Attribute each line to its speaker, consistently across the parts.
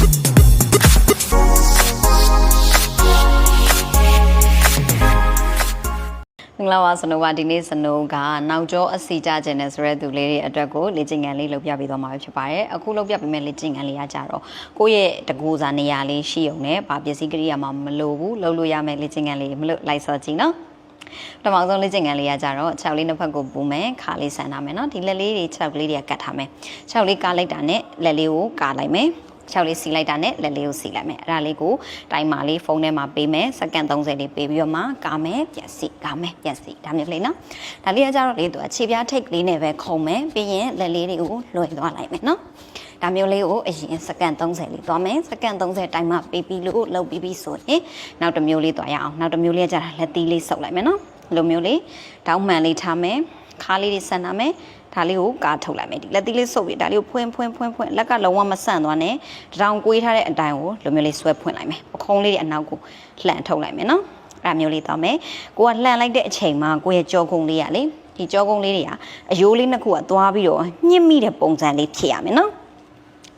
Speaker 1: မင်္ဂလာပါစနိုးပါဒီနေ့စနိုးကနောက်ကျောအစီကြခြင်းနဲ့ဆိုတဲ့သူလေးတွေအတွက်ကိုလေ့ကျင့်ခန်းလေးလုပ်ပြပေးသွားမှာဖြစ်ပါတယ်အခုလုပ်ပြပေးမယ့်လေ့ကျင့်ခန်းလေးကကြတော့ကိုယ့်ရဲ့တကူစာနေရာလေးရှိုံနဲ့ဗာပစ္စည်းကိရိယာမှာမလိုဘူးလုပ်လို့ရမယ့်လေ့ကျင့်ခန်းလေးမလို့လိုက်စောကြည့်နော်ပထမဆုံးလေ့ကျင့်ခန်းလေးကကြတော့6လေးနှစ်ဖက်ကိုပူမယ်ခါလေးဆန်ထားမယ်နော်ဒီလက်လေးတွေ6လေးတွေကကတ်ထားမယ်6လေးကားလိုက်တာနဲ့လက်လေးကိုကာလိုက်မယ် ချောက်လေးစီလိုက်တာနဲ့လက်လေးကိုစီလိုက်မယ်အဲ့ဒါလေးကိုတိုင်မာလေးဖုန်းထဲမှာပေးမယ်စက္ကန့်30လေးပေးပြီးတော့မှကာမယ်ပြန်စီကာမယ်ပြန်စီဒါမျိုးလေးနော်ဒါလေးကကြတော့လေသူအခြေပြားထိတ်လေးနဲ့ပဲခုံမယ်ပြီးရင်လက်လေးတွေကိုလွှဲသွားလိုက်မယ်နော်ဒါမျိုးလေးကိုအရင်စက္ကန့်30လေးသွားမယ်စက္ကန့်30တိုင်မှပေးပြီးလို့လုပ်ပြီးပြီဆိုရင်နောက်တစ်မျိုးလေးသွားရအောင်နောက်တစ်မျိုးလေးကကြတာလက်သီးလေးဆုပ်လိုက်မယ်နော်လိုမျိုးလေးတောင်းမှန်လေးထားမယ် ခါလေးတွေဆန်ထားမယ်ဒါလေးကိုကာထုတ်လိုက်မယ်ဒီလက်သီးလေးဆုပ်ပြီးဒါလေးကိုဖွင့်ဖွင့်ဖွင့်ဖွင့်လက်ကလုံးဝမဆန့်သွားနဲ့တောင်ကွေးထားတဲ့အတိုင်းကိုလိုမျိုးလေးဆွဲဖွင့်လိုက်မယ်ပခုံးလေးတွေအနောက်ကိုလှန်ထုတ်လိုက်မယ်နော်အဲ့ဒါမျိုးလေးသွားမယ်ကိုကလှန်လိုက်တဲ့အချိန်မှာကိုရဲ့ကြောကုန်းလေးကလေဒီကြောကုန်းလေးတွေကအယိုးလေးနှစ်ခုကသွားပြီးတော့ညှစ်မိတဲ့ပုံစံလေးဖြစ်ရမယ်နော်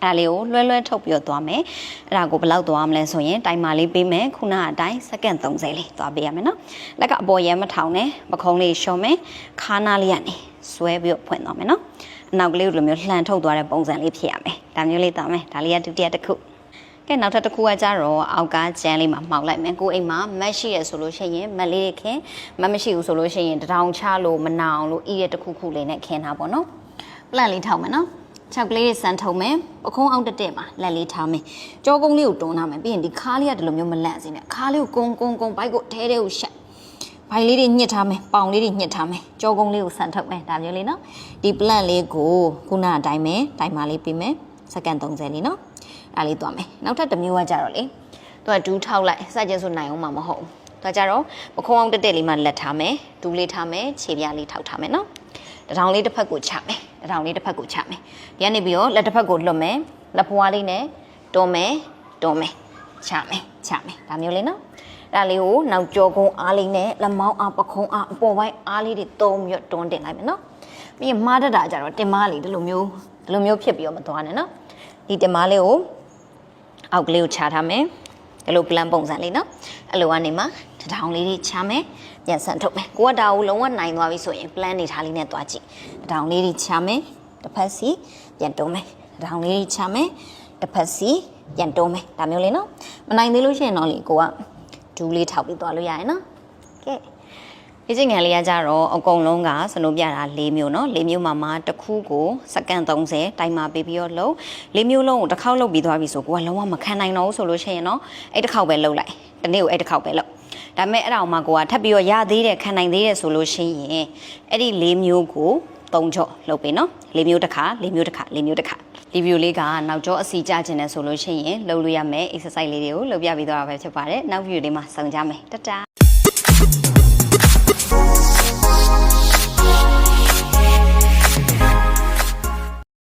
Speaker 1: အဲ့ဒါလေးကိုလွှဲလွှဲထုတ်ပြီးတော့သွားမယ်အဲ့ဒါကိုဘယ်လောက်သွားမလဲဆိုရင်တိုင်မာလေးပေးမယ်ခုနကအတိုင်းစက္ကန့်30လေးသွားပေးရမယ်နော်လက်ကအပေါ်ရဲမထောင်နဲ့ပခုံးလေးရှော့မယ်ခါနာလေးကနေဆွဲပြီးတော့ဖွင့်သွားမယ်နော်အနောက်ကလေးကိုလိုမျိုးလှန်ထုတ်သွားတဲ့ပုံစံလေးဖြစ်ရမယ်ဒါမျိုးလေးသွားမယ်ဒါလေးကဒုတိယတစ်ခုကဲနောက်ထပ်တစ်ခုကကြတော့အောက်ကကျန်းလေးမှာမှောက်လိုက်မယ်ကိုအိမ်မှာမတ်ရှိရဆိုလို့ရှိရင်မတ်လေးတွေခင်းမတ်မရှိဘူးဆိုလို့ရှိရင်တထောင်ချလို့မနာအောင်လို့ဤရတစ်ခုခုလေးနဲ့ခင်းတာပေါ့နော်ပလန့်လေးထောက်မယ်နော် ချောက်ကလေးတွေစမ်းထုံမယ်ပခုံးအောင်တက်တက်မှာလက်လေးထားမယ်ကြောကုန်းလေးကိုတွန်းထားမယ်ပြီးရင်ဒီခါးလေးကဒီလိုမျိုးမလန့်စေနဲ့ခါးလေးကိုကုန်းကုန်းကုန်းဘိုက်ကိုထဲထဲကိုရှက်ဘိုင်လေးတွေညှစ်ထားမယ်ပေါင်လေးတွေညှစ်ထားမယ်ကြောကုန်းလေးကိုစမ်းထုတ်မယ်ဒါမျိုးလေးနော်ဒီ plant လေးကိုခုနအတိုင်းပဲတိုင်မာလေးပေးမယ်စက္ကန့်30လေးနော်အဲ့လေးသွားမယ်နောက်ထပ်တစ်မျိုးကကြတော့လေသူကဒူးထောက်လိုက်စကြဆိုနိုင်အောင်မှာမဟုတ်ဘူးဒါကြတော့ပခုံးအောင်တက်တက်လေးမှလက်ထားမယ်ဒူးလေးထားမယ်ခြေပြားလေးထောက်ထားမယ်နော်တထောင်လေးတစ်ဖက်ကိုချမယ် တထောင်လေးတစ်ဖက်ကိုချမယ်ဒီကနေပြီးတော့လက်တစ်ဖက်ကိုလွတ်မယ်လက်ဖွားလေးနဲ့တွန်းမယ်တွန်းမယ်ချမယ်ချမယ်ဒါမျိုးလေးနော်အဲ့ဒါလေးကိုနောက်ကြောကုန်းအားလေးနဲ့လက်မောင်းအားပခုံးအားအပေါ်ပိုင်းအားလေးတွေတုံးပြီးတော့တွန်းတင်လိုက်မယ်နော်ပြီးရင်မှားတတ်တာကြတော့တင်မားလေးဒီလိုမျိုးဒီလိုမျိုးဖြစ်ပြီးတော့မသွားနဲ့နော်ဒီတင်မားလေးကိုအောက်ကလေးကိုချထားမယ်ဒီလို plan ပုံစံလေးနော်အဲ့လိုကနေမှ တထောင်လေးတွေချမယ်ပြန်ဆန်ထုတ်မယ်ကိုကဒါကိုလုံးဝနိုင်သွားပြီဆိုရင် plan နေထားလေးနဲ့သွားကြည့်တထောင်လေးတွေချမယ်တစ်ဖက်စီပြန်တုံးမယ်တထောင်လေးတွေချမယ်တစ်ဖက်စီပြန်တုံးမယ်ဒါမျိုးလေးနော်မနိုင်သေးလို့ရှိရင်တော့လေကိုကဒူးလေးထောက်ပြီးသွားလို့ရတယ်နော်ကဲ ဒီချင်းငယ်လေးကကြတော့အကုန်လုံးကစနိုးပြတာ၄မျိုးเนาะ၄မျိုးမှာမှတစ်ခုကိုစက္ကန့်30တိုင်မာပေးပြီးတော့လှုပ်၄မျိုးလုံးကိုတစ်ခေါက်လှုပ်ပြီးသွားပြီဆိုကိုကလုံးဝမခံနိုင်တော့ဘူးဆိုလို့ရှိရင်เนาะအဲ့တစ်ခေါက်ပဲလှုပ်လိုက်တနေ့ကိုအဲ့တစ်ခေါက်ပဲလှုပ် ဒါပေမဲ့အဲ့ဒါအောင်မှကိုကထပ်ပြီးတော့ရသေးတယ်ခံနိုင်သေးတယ်ဆိုလို့ရှိရင်အဲ့ဒီ၄မျိုးကို၃ချော့လုပ်ပေးနော်၄မျိုးတစ်ခါ၄မျိုးတစ်ခါ၄မျိုးတစ်ခါဒီဗီဒီယိုလေးကနောက်ကျောအစီကြခြင်းနဲ့ဆိုလို့ရှိရင်လုပ်လို့ရမယ် exercise လေးတွေကိုလုပ်ပြပေးသွားတာပဲဖြစ်ပါတယ်နောက်ဗီဒီယိုလေးမှာဆောင်ကြမယ်တတာ